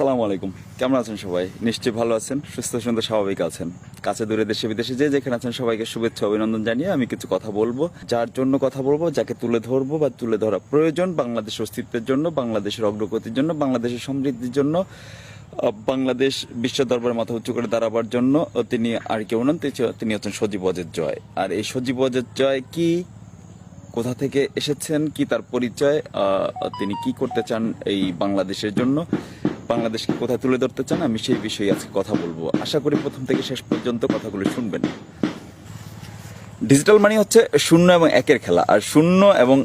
আসসালামু আলাইকুম। কেমন আছেন সবাই? নিশ্চয়ই ভালো আছেন, সুস্থ, সুন্দর, স্বাভাবিক আছেন। কাছে দূরে দেশে, বিদেশে যে যেখানে আছেন, সবাইকে শুভেচ্ছা, অভিনন্দন জানিয়ে আমি কিছু কথা বলব। যার জন্য কথা বলব, যাকে তুলে ধরবো বা তুলে ধরা প্রয়োজন বাংলাদেশের অস্তিত্বের জন্য, বাংলাদেশের অগ্রগতির জন্য, বাংলাদেশের সমৃদ্ধির জন্য বাংলাদেশ বিশ্ব দরবারে মাথা উঁচু করে দাঁড়াবার জন্য তিনি আর কেউ নন, তিনি হচ্ছেন সজীব অজের জয়। আর এই সজীব অজের জয় কি, কোথা থেকে এসেছেন, কি তার পরিচয় তিনি কি করতে চান এই বাংলাদেশের জন্য বাংলাদেশকে কোথায় তুলে ধরতে চান, আমি সেই বিষয়ে আজকে কথা বলব। আশা করি প্রথম থেকে শেষ পর্যন্ত কথাগুলো শুনবেন। ডিজিটাল মানি হচ্ছে শূন্য এবং একের খেলা। আর শূন্য এবং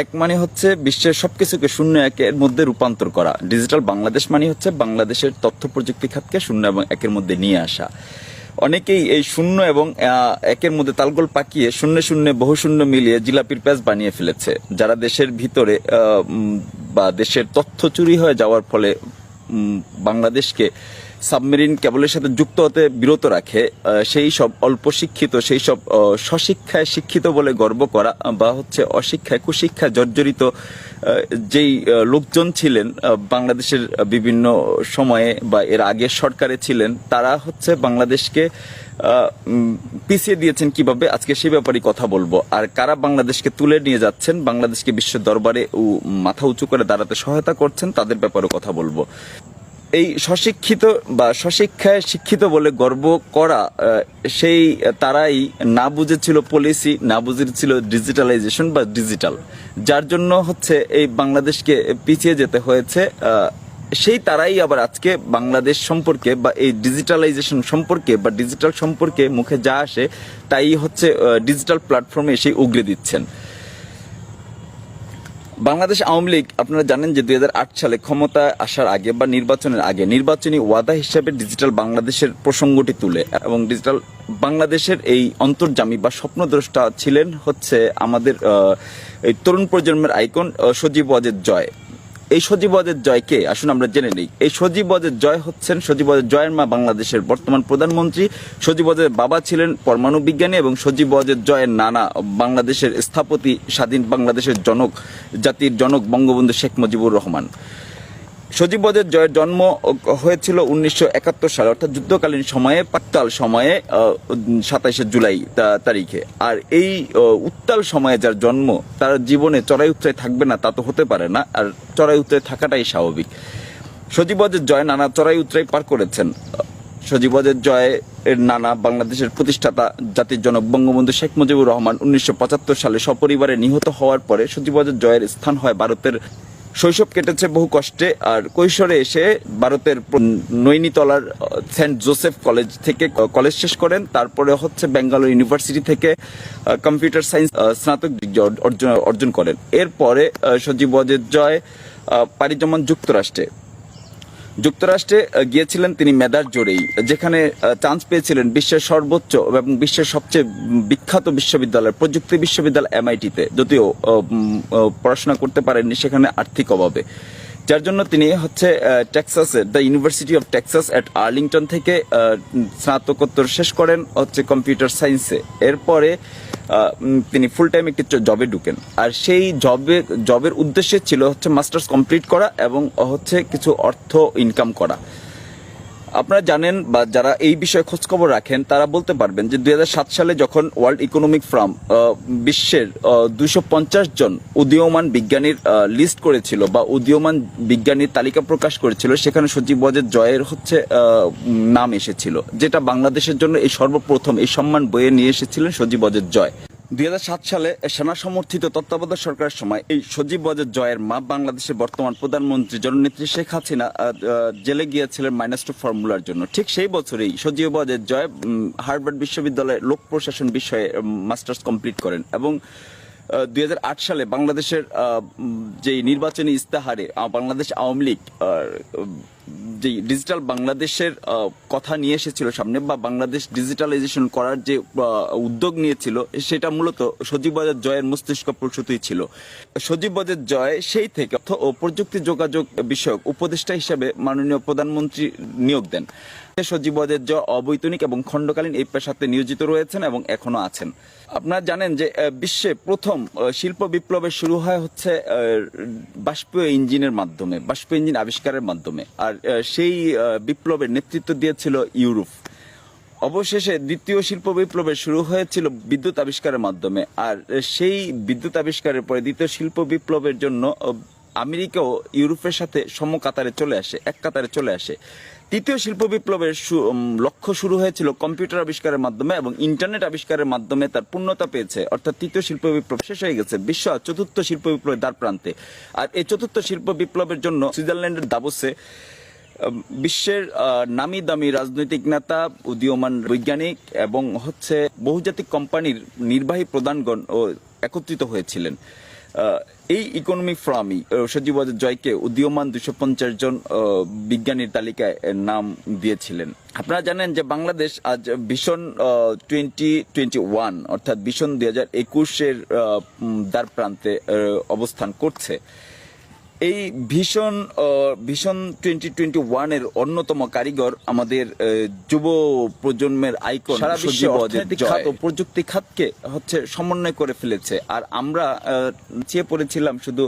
এক মানে হচ্ছে বিশ্বের সবকিছুকে শূন্য একের মধ্যে রূপান্তর করা। ডিজিটাল বাংলাদেশ মানে হচ্ছে বাংলাদেশের তথ্য প্রযুক্তি খাতকে শূন্য এবং একের মধ্যে নিয়ে আসা। অনেকেই এই শূন্য এবং একের মধ্যে তালগোল পাকিয়ে শূন্য শূন্য, বহু শূন্য মিলিয়ে জিলাপির প্যাচ বানিয়ে ফেলেছে। যারা দেশের ভিতরে বা দেশের তথ্য চুরি হয়ে যাওয়ার ফলে বাংলাদেশকে সাবমেরিন কেবলের সাথে যুক্ত হতে বিরত রাখে সেই সব অল্প শিক্ষিত সেই সব সশিক্ষায় শিক্ষিত বলে গর্ব করা বা হচ্ছে অশিক্ষায় কুশিক্ষায় জর্জরিত যেই লোকজন ছিলেন বাংলাদেশের বিভিন্ন সময়ে বা এর আগের সরকারে ছিলেন, তারা হচ্ছে বাংলাদেশকে পিছিয়ে দিয়েছেন কীভাবে? আজকে সে ব্যাপারে কথা বলব। আর কারা বাংলাদেশকে তুলে নিয়ে যাচ্ছেন, বাংলাদেশকে বিশ্ব দরবারে মাথা উঁচু করে দাঁড়াতে সহায়তা করছেন, তাদের ব্যাপারে কথা বলব। এই স্বশিক্ষিত বা স্বশিক্ষায় শিক্ষিত বলে গর্ব করা সেই, তারাই না বুঝেছিল পলিসি না বুঝেছিল ডিজিটালাইজেশন বা ডিজিটাল যার জন্য হচ্ছে এই বাংলাদেশকে পিছিয়ে যেতে হয়েছে সেই তারাই আবার আজকে বাংলাদেশ সম্পর্কে বা এই ডিজিটালাইজেশন সম্পর্কে বা ডিজিটাল সম্পর্কে মুখে যা আসে, তাই হচ্ছে ডিজিটাল প্ল্যাটফর্মে এসে উগড়ে দিচ্ছেন। বাংলাদেশ আওয়ামী লীগ, আপনারা জানেন যে দুই হাজার আট সালে ক্ষমতায় আসার আগে বা নির্বাচনের আগে নির্বাচনী ওয়াদা হিসেবে ডিজিটাল বাংলাদেশের প্রসঙ্গটি তুলে এবং ডিজিটাল বাংলাদেশের এই অন্তর্জামী বা স্বপ্নদ্রষ্টা ছিলেন হচ্ছে আমাদের এই তরুণ প্রজন্মের আইকন সজীব ওয়াজেদ জয়। এই সজীবদের জয় কে? আসুন আমরা জেনে নিই। এই সজীবদের জয় হচ্ছেন, সজীবদের জয়ের মা বাংলাদেশের বর্তমান প্রধানমন্ত্রী, সজীবদের বাবা ছিলেন পরমাণু বিজ্ঞানী এবং সজীবদের জয়ের নানা বাংলাদেশের স্থপতি স্বাধীন বাংলাদেশের জনক, জাতির জনক বঙ্গবন্ধু শেখ মুজিবুর রহমান। সজীব ওয়াজেদ জয়ের জন্ম হয়েছিল উনিশশো একাত্তর সালে, অর্থাৎ যুদ্ধকালীন সময়ে পাত্তাল সময়ে সাতাইশে জুলাই তারিখে। আর এই উত্তাল সময়ে যার জন্ম, তার জীবনে চড়াই উত্তরায় থাকবে না, তা তো হতে পারে না, আর চড়াই উত্তরায় থাকাটাই স্বাভাবিক। সজীব ওয়াজেদ জয় নানা চড়াই উত্তরায় পার করেছেন। সজীব ওয়াজেদ জয় এর নানা বাংলাদেশের প্রতিষ্ঠাতা, জাতির জনক বঙ্গবন্ধু শেখ মুজিবুর রহমান উনিশশো পঁচাত্তর সালে সপরিবারে নিহত হওয়ার পরে সজীব ওয়াজেদ জয়ের স্থান হয় ভারতের শৈশব কেটেছে বহু কষ্টে, আর কৈশোরে এসে ভারতের নৈনিতলার সেন্ট জোসেফ কলেজ থেকে কলেজ শেষ করেন। তারপরে হচ্ছে বেঙ্গালোর ইউনিভার্সিটি থেকে কম্পিউটার সায়েন্স স্নাতক ডিগ্রি অর্জন অর্জন করেন। এরপরে সজীব ওয়াজেদ জয় পাড়ি যুক্তরাষ্ট্রে। যুক্তরাষ্ট্রে গিয়েছিলেন তিনি মেদার জোরেই, যেখানে চান্স পেয়েছিলেন বিশ্বের সর্বোচ্চ এবং বিশ্বের সবচেয়ে বিখ্যাত বিশ্ববিদ্যালয় প্রযুক্তি বিশ্ববিদ্যালয় এমআইটিতে যদিও পড়াশোনা করতে পারেননি সেখানে আর্থিক অভাবে। যার জন্য তিনি হচ্ছে টেক্সাসে the university of Texas at Arlington থেকে স্নাতকোত্তর শেষ করেন হচ্ছে কম্পিউটার সায়েন্সে। এরপরে তিনি ফুল টাইম একটি জবে ঢুকেন। আর সেই জবে জবের উদ্দেশ্যে ছিল হচ্ছে মাস্টার্স কমপ্লিট করা এবং হচ্ছে কিছু অর্থ ইনকাম করা। আপনারা জানেন বা যারা এই বিষয়ে খোঁজখবর রাখেন, তারা বলতে পারবেন যে দু হাজার সাত সালে যখন ওয়ার্ল্ড ইকোনমিক ফ্রাম বিশ্বের দুশো জন উদীয়মান বিজ্ঞানীর লিস্ট করেছিল বা উদীয়মান বিজ্ঞানীর তালিকা প্রকাশ করেছিল, সেখানে সজীব ওয়াজেদ জয়ের হচ্ছে নাম এসেছিল, যেটা বাংলাদেশের জন্য এই সর্বপ্রথম এই সম্মান বয়ে নিয়ে এসেছিলেন সজীব ওয়াজেদ জয়। দুই হাজার সাত সালে সেনা সমর্থিত তত্ত্বাবধায়ক সরকারের সময় এই সজীব ওয়াজেদ জয়ের মা বাংলাদেশের বর্তমান প্রধানমন্ত্রী জননেত্রী শেখ হাসিনা জেলে গিয়েছিলেন মাইনাস টু ফর্মুলার জন্য। ঠিক সেই বছরেই সজীব ওয়াজেদ জয় হার্ভার্ড বিশ্ববিদ্যালয়ে লোক প্রশাসন বিষয়ে মাস্টার্স কমপ্লিট করেন এবং দুই হাজার আট সালে বাংলাদেশের যে নির্বাচনী ইস্তাহারে বাংলাদেশ আওয়ামী লীগ যে ডিজিটাল বাংলাদেশের কথা নিয়ে এসেছিল সামনে বা বাংলাদেশ ডিজিটালাইজেশন করার যে উদ্যোগ নিয়েছিল, সেটা মূলত সজীব বাজার জয়ের মস্তিষ্ক প্রসূতই ছিল। সজীব বাজার জয় সেই থেকে অর্থ ও প্রযুক্তি যোগাযোগ বিষয়ক উপদেষ্টা হিসেবে মাননীয় প্রধানমন্ত্রী নিয়োগ দেন। সজীব বাজার জয় অবৈতনিক এবং খণ্ডকালীন এই পেশাতে নিয়োজিত রয়েছেন এবং এখনও আছেন। আপনারা জানেন যে বিশ্বে প্রথম শিল্প বিপ্লবের শুরু হয় হচ্ছে বাষ্পীয় ইঞ্জিনের মাধ্যমে, বাষ্পীয় ইঞ্জিন আবিষ্কারের মাধ্যমে। আর আর সেই বিপ্লবের নেতৃত্ব দিয়েছিল ইউরোপ। অবশেষে দ্বিতীয় শিল্প বিপ্লবের শুরু হয়েছিল বিদ্যুৎ আবিষ্কারের মাধ্যমে। আর সেই বিদ্যুৎ আবিষ্কারের পরে দ্বিতীয় শিল্প বিপ্লবের জন্য আমেরিকাও ইউরোপের সাথে সমকাতারে চলে আসে, এক কাতারে চলে আসে। তৃতীয় শিল্প বিপ্লবের লক্ষ্য শুরু হয়েছিল কম্পিউটার আবিষ্কারের মাধ্যমে এবং ইন্টারনেট আবিষ্কারের মাধ্যমে তার পূর্ণতা পেয়েছে। অর্থাৎ তৃতীয় শিল্প বিপ্লব শেষ হয়ে গেছে বিশ্ব চতুর্থ শিল্প বিপ্লবের দ্বার প্রান্তে। আর এই চতুর্থ শিল্প বিপ্লবের জন্য সুইজারল্যান্ডের দাবসে বিশ্বের নামি দামি রাজনৈতিক নেতা উদীয়মান বৈজ্ঞানিক এবং হচ্ছে বহুজাতিক কোম্পানির নির্বাহী প্রধানগণ একত্রিত হয়েছিলেন। এই ইকোনমিক ফোরামই আহ, সজীবাজার জয়কে উদীয়মান দুশো পঞ্চাশ জন বিজ্ঞানীর তালিকায় নাম দিয়েছিলেন। আপনারা জানেন যে বাংলাদেশ আজ ভীষণ টোয়েন্টি টোয়েন্টি ওয়ান অর্থাৎ ভীষণ দুই হাজার একুশের দ্বার প্রান্তে অবস্থান করছে। এই ভীষণ ভীষণ টোয়েন্টি টোয়েন্টি ওয়ানের অন্যতম কারিগর আমাদের যুব প্রজন্মের আইকন সারা বিশ্বে অর্থনৈতিক খাত ও প্রযুক্তি খাতকে হচ্ছে সমন্বয় করে ফেলেছে। আর আমরা চেয়ে পড়েছিলাম শুধু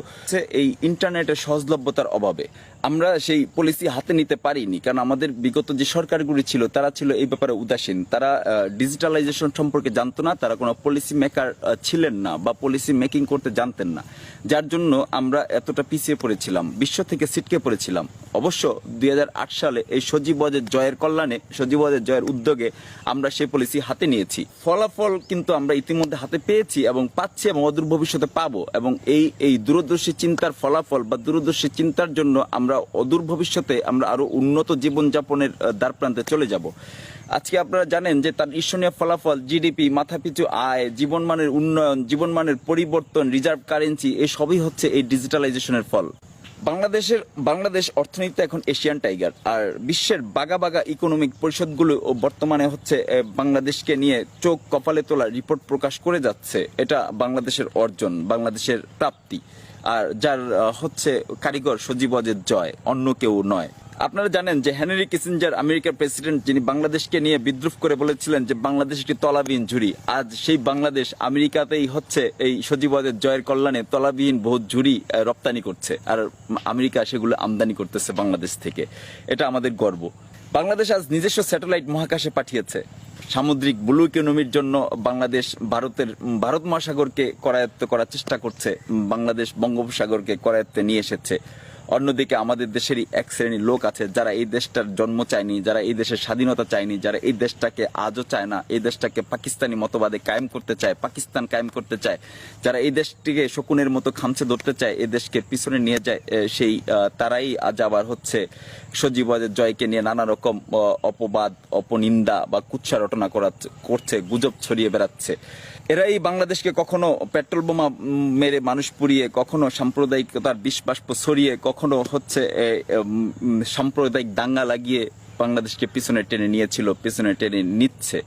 এই ইন্টারনেটের সহজলভ্যতার অভাবে। আমরা সেই পলিসি হাতে নিতে পারিনি কারণ আমাদের বিগত যে সরকারগুলি ছিল তারা ছিল এই ব্যাপারে উদাসীন। তারা ডিজিটালাইজেশন সম্পর্কে জানতো না তারা কোনো পলিসি মেকার ছিলেন না বা পলিসি মেকিং করতে জানতেন না। যার জন্য আমরা এতটা পিছিয়ে পড়েছিলাম বিশ্ব থেকে ছিটকে পড়েছিলাম। অবশ্য দুই হাজার আট সালে এই সজীবজের জয়ের কল্যাণে সজীবজের জয়ের উদ্যোগে আমরা সেই পলিসি হাতে নিয়েছি। ফলাফল কিন্তু আমরা ইতিমধ্যে হাতে পেয়েছি এবং পাচ্ছি এবং অদূর ভবিষ্যতে পাবো এবং এই এই দূরদর্শী চিন্তার ফলাফল বা দূরদর্শী চিন্তার জন্য আমরা অদূর ভবিষ্যতে আমরা আরও উন্নত জীবনযাপনের আহ, দ্বার প্রান্তে চলে যাব। আজকে আপনারা জানেন যে তার ঈর্ষণীয় ফলাফল জিডিপি মাথাপিছু আয়, জীবনমানের উন্নয়ন, জীবনমানের পরিবর্তন রিজার্ভ কারেন্সি এই সবই হচ্ছে এই ডিজিটালাইজেশনের ফল। বাংলাদেশের, বাংলাদেশ অর্থনীতিতে এখন এশিয়ান টাইগার আর বিশ্বের বাগা বাগা ইকোনমিক পরিষদগুলো বর্তমানে হচ্ছে বাংলাদেশকে নিয়ে চোখ কপালে তোলা রিপোর্ট প্রকাশ করে যাচ্ছে। এটা বাংলাদেশের অর্জন, বাংলাদেশের প্রাপ্তি, আর যার হচ্ছে কারিগর সজীব সজীবজের জয়, অন্য কেউ নয়। আপনারা জানেন যে হেনরি কিসিঞ্জার আমেরিকার প্রেসিডেন্ট, যিনি বাংলাদেশকে নিয়ে বিদ্রুপ করে বলেছিলেন যে বাংলাদেশ একটি তলাবিহীন ঝুড়ি। আজ সেই বাংলাদেশ আমেরিকাতেই হচ্ছে এই সজীবদের জয়ের কল্যাণে তলাবিহীন বহু ঝুড়ি রপ্তানি করছে। আর আমেরিকা সেগুলো আমদানি করতেছে বাংলাদেশ থেকে। এটা আমাদের গর্ব। বাংলাদেশ আজ নিজস্ব স্যাটেলাইট মহাকাশে পাঠিয়েছে। সামুদ্রিক ব্লু ইকোনমির জন্য বাংলাদেশ ভারতের ভারত মহাসাগরকে করায়ত্ত করার চেষ্টা করছে। বাংলাদেশ বঙ্গোপসাগরকে করায়ত্তে নিয়ে এসেছে। অন্যদিকে আমাদের দেশেরই এক শ্রেণির লোক আছে, যারা এই দেশটার জন্ম চায়নি, যারা এই দেশের স্বাধীনতা চায়নি, যারা এই দেশটাকে আজও চায় না, এই দেশটাকে পাকিস্তানি মতবাদে কায়েম করতে চায়, পাকিস্তান কায়েম করতে চায়, যারা এই দেশটিকে শকুনের মতো খামছে ধরতে চায়, এই দেশকে পিছনে নিয়ে যায় সেই তারাই আজ আবার হচ্ছে সজীবাদের জয়কে নিয়ে নানা রকম অপবাদ, অপনিন্দা বা কুৎসা রটনা করাচ্ছে, করছে, গুজব ছড়িয়ে বেড়াচ্ছে। এরা এই বাংলাদেশকে কখনো পেট্রোল বোমা মেরে মানুষ পুড়িয়ে, কখনো সাম্প্রদায়িকতার বিষ ছড়িয়ে, কখনো হচ্ছে সাম্প্রদায়িক দাঙ্গা লাগিয়ে বাংলাদেশকে পিছনে টেনে নিয়েছিল, পিছনে টেনে নিচ্ছে।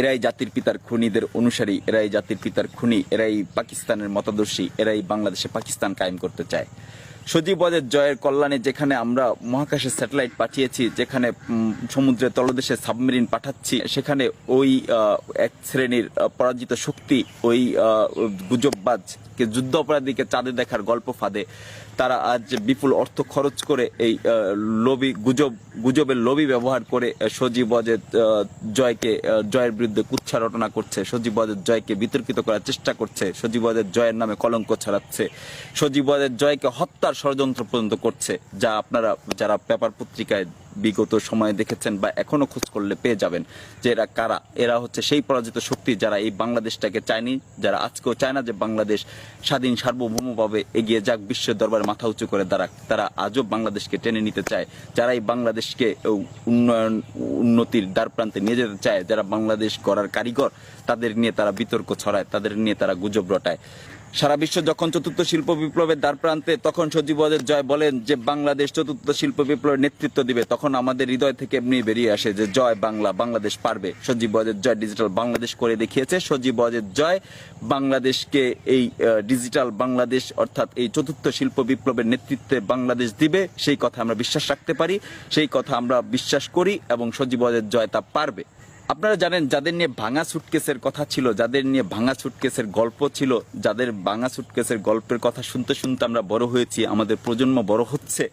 এরাই জাতির পিতার খুনিদের অনুসারী, এরাই জাতির পিতার খুনি, এরাই পাকিস্তানের মতাদর্শী, এরাই বাংলাদেশে পাকিস্তান কায়েম করতে চায়। সজীবদের জয়ের কল্যাণে যেখানে আমরা মহাকাশে স্যাটেলাইট পাঠিয়েছি, যেখানে সমুদ্রের তলদেশে সাবমেরিন পাঠাচ্ছি, সেখানে ওই এক শ্রেণির পরাজিত শক্তি ওই গুজববাজকে যুদ্ধ অপরাধীকে চাঁদে দেখার গল্প ফাঁদে। তারা আজ বিপুল অর্থ খরচ করে এই লবি, গুজব, গুজবের লবি ব্যবহার করে সজীব বাজেদ জয়কে জয়ের বিরুদ্ধে কুচ্ছা রটনা করছে। সজীব বাজেদ জয়কে বিতর্কিত করার চেষ্টা করছে। সজীব বাজেদ জয়ের নামে কলঙ্ক ছড়াচ্ছে। সজীব বাজেদ জয়কে হত্যার ষড়যন্ত্র পর্যন্ত করছে, যা আপনারা, যারা পেপার পত্রিকায় বিগত সময়ে দেখেছেন বা এখনও খোঁজ করলে পেয়ে যাবেন যে এরা কারা। এরা হচ্ছে সেই পরাজিত শক্তি যারা এই বাংলাদেশটাকে চায়নি, যারা আজকেও চায় না যে বাংলাদেশ স্বাধীন সার্বভৌমভাবে এগিয়ে যাক, বিশ্বের দরবারে মাথা উঁচু করে দাঁড়াক। তারা আজও বাংলাদেশকে টেনে নিতে চায়। যারা এই বাংলাদেশকে উন্নয়ন, উন্নতির দ্বার প্রান্তে নিয়ে যেতে চায়, যারা বাংলাদেশ গড়ার কারিগর, তাদের নিয়ে তারা বিতর্ক ছড়ায়, তাদের নিয়ে তারা গুজব রটায়। সারা বিশ্ব যখন চতুর্থ শিল্প বিপ্লবের দ্বার প্রান্তে তখন সজীবদের জয় বলেন যে বাংলাদেশ চতুর্থ শিল্প বিপ্লবের নেতৃত্ব দিবে, তখন আমাদের হৃদয় থেকে এমনি বেরিয়ে আসে যে জয় বাংলা, বাংলাদেশ পারবে। সজীবদের জয় ডিজিটাল বাংলাদেশ করে দেখিয়েছে। সজীব সজীবদের জয় বাংলাদেশকে এই ডিজিটাল বাংলাদেশ অর্থাৎ এই চতুর্থ শিল্প বিপ্লবের নেতৃত্বে বাংলাদেশ দিবে, সেই কথা আমরা বিশ্বাস রাখতে পারি, সেই কথা আমরা বিশ্বাস করি এবং সজীব সজীবদের জয় তা পারবে। আপনারা জানেন, যাদের নিয়ে ভাঙা সুটকেসের কথা ছিল, যাদের নিয়ে ভাঙা সুটকেসের গল্প ছিল, যাদের ভাঙা সুটকেসের গল্পের কথা শুনতে শুনতে আমরা বড় হয়েছি, আমাদের প্রজন্ম বড় হচ্ছে,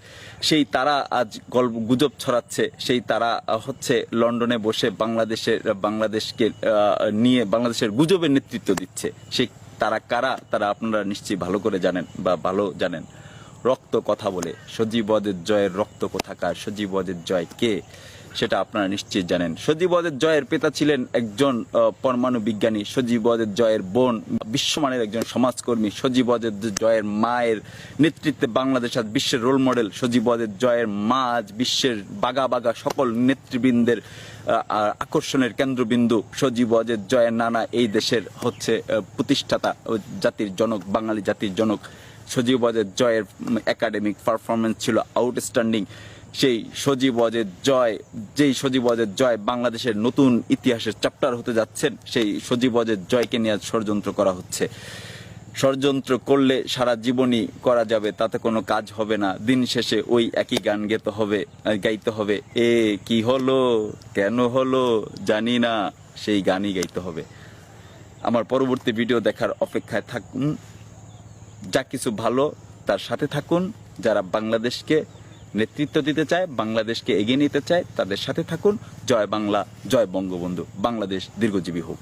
সেই তারা আজ গল্প গুজব ছড়াচ্ছে, সেই তারা হচ্ছে লন্ডনে বসে বাংলাদেশের, বাংলাদেশকে নিয়ে বাংলাদেশের গুজবের নেতৃত্ব দিচ্ছে। সেই তারা কারা, তারা আপনারা নিশ্চয়ই ভালো করে জানেন বা ভালো জানেন। রক্ত কথা বলে সজীবদের জয়ের রক্ত কোথাকার সজীবদের জয় কে? সেটা আপনারা নিশ্চিত জানেন। সজীবদের জয়ের পিতা ছিলেন একজন পরমাণু বিজ্ঞানী। সজীবদের জয়ের বোন, বিশ্বমানের একজন সমাজকর্মী। সজীবদের জয়ের মায়ের নেতৃত্বে বাংলাদেশ আজ বিশ্বের রোল মডেল সজীবদের জয়ের মা আজ বিশ্বের বাগা বাগা সকল নেতৃবৃন্দের আকর্ষণের কেন্দ্রবিন্দু। সজীব সজীবদের জয়ের নানা এই দেশের হচ্ছে প্রতিষ্ঠাতা জাতির জনক, বাঙালি জাতির জনক। সজীব ওয়াজেদ জয়ের একাডেমিক পারফরমেন্স ছিল আউটস্ট্যান্ডিং সেই সজীব ওয়াজেদ জয়, যেই সজীব ওয়াজেদ জয় বাংলাদেশের নতুন ইতিহাসের চ্যাপ্টার হতে যাচ্ছেন, সেই সজীব ওয়াজেদ জয়কে নিয়ে ষড়যন্ত্র করা হচ্ছে। ষড়যন্ত্র করলে সারা জীবনই করা যাবে, তাতে কোনো কাজ হবে না। দিন শেষে ওই একই গান গেতে হবে, গাইতে হবে। এ কি হলো, কেন হলো, জানি না, সেই গানই গাইতে হবে। আমার পরবর্তী ভিডিও দেখার অপেক্ষায় থাকুন। যা কিছু ভালো, তার সাথে থাকুন। যারা বাংলাদেশকে নেতৃত্ব দিতে চায়, বাংলাদেশকে এগিয়ে নিতে চায়, তাদের সাথে থাকুন। জয় বাংলা, জয় বঙ্গবন্ধু। বাংলাদেশ দীর্ঘজীবী হোক।